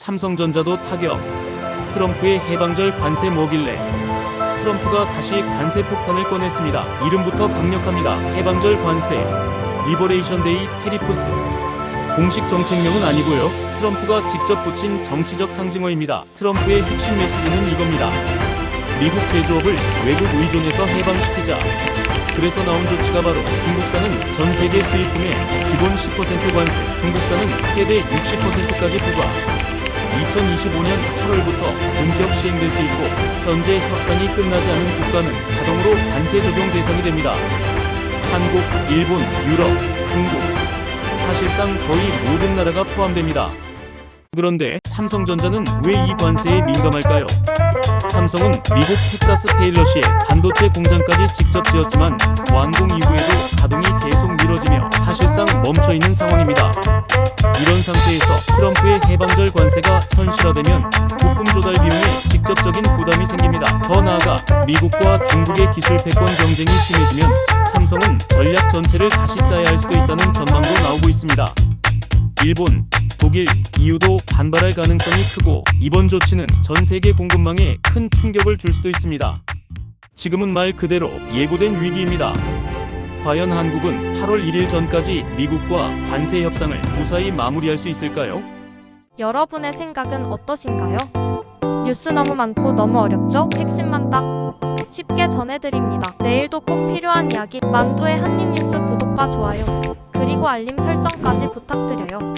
삼성전자도 타격. 트럼프의 해방절 관세 뭐길래. 트럼프가 다시 관세 폭탄을 꺼냈습니다. 이름부터 강력합니다. 해방절 관세. 리버레이션 데이 테리프스. 공식 정책명은 아니고요. 트럼프가 직접 붙인 정치적 상징어입니다. 트럼프의 핵심 메시지는 이겁니다. 미국 제조업을 외국 의존에서 해방시키자. 그래서 나온 조치가 바로 중국산은 전 세계 수입품의 기본 10% 관세, 중국산은 최대 60%까지 부과. 2025년 8월부터 본격 시행될 수 있고 현재 협상이 끝나지 않은 국가는 자동으로 관세 적용 대상이 됩니다. 한국, 일본, 유럽, 중국 사실상 거의 모든 나라가 포함됩니다. 그런데 삼성전자는 왜 이 관세에 민감할까요? 삼성은 미국 텍사스 테일러시에 반도체 공장까지 직접 지었지만 완공 이후에도 가동이 계속 미뤄지며 사실상 멈춰 있는 상황입니다. 이런 상태에서 트럼프의 해방절 관세가 현실화되면 부품 조달 비용에 직접적인 부담이 생깁니다. 더 나아가 미국과 중국의 기술 패권 경쟁이 심해지면 삼성은 전략 전체를 다시 짜야 할 수도 있다는 전망도 나오고 있습니다. 일본, 독일, EU도 반발할 가능성이 크고 이번 조치는 전 세계 공급망에 큰 충격을 줄 수도 있습니다. 지금은 말 그대로 예고된 위기입니다. 과연 한국은 8월 1일 전까지 미국과 관세 협상을 무사히 마무리할 수 있을까요? 여러분의 생각은 어떠신가요? 뉴스 너무 많고 너무 어렵죠? 핵심만 딱 쉽게 전해드립니다. 내일도 꼭 필요한 이야기 만두의 한입 뉴스 구독과 좋아요 그리고 알림 설정까지 부탁드려요.